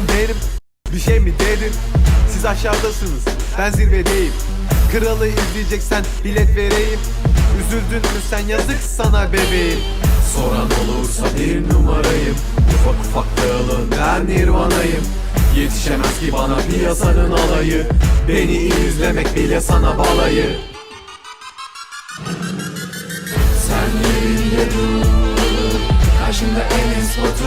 Buyurun benim bir şey mi dedim Siz aşağıdasınız ben zirvedeyim. Kralı izleyeceksen bilet vereyim. Üzüldün mü sen yazık sana bebeğim. Soran olursa bir numarayım. Ufak ufak dağılın ben nirvanayım. Yetişemez ki bana piyasanın alayı. Beni izlemek bile sana balayı. Sen yerinde dur. Karşımda Enes Batur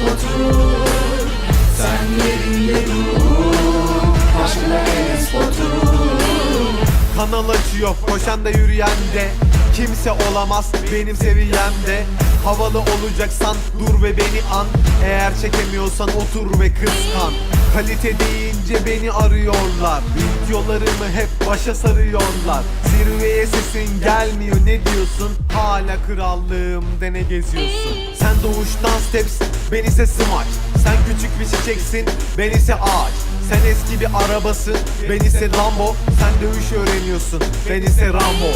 Enes Batur Sen Kanal açıyor koşan da yürüyen de. Kimse olamaz benim seviyemde Havalı olacaksan dur ve beni an. Eğer çekemiyorsan otur ve kıskan. Kalite deyince beni arıyorlar. Videolarımı hep başa sarıyorlar. Zirveye sesin gelmiyor ne diyorsun? Hala krallığımda ne geziyorsun Sen doğuştan steps ben ise smaç Sen küçük bir çiçeksin ben ise ağaç. Sen eski bir arabasın, ben ise Lambo. Sen dövüş öğreniyorsun, ben ise Rambo.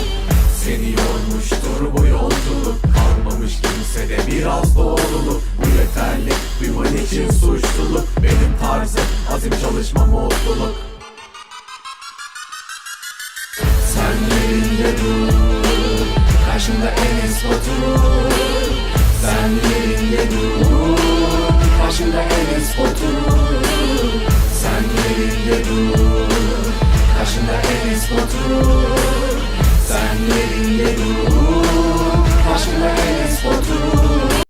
Seni yormuştur bu yolculuk. Kalmamış kimsede biraz doğruluk. Bu yeterli duyman için suçluluk. Benim tarzım azim çalışma mutluluk. Sen yerinde dur. Karşımda Enes Batur sen yerinde dur. Karşında Enes oturur Sen yerinde dur. Karşında Enes oturur Sen yerinde dur.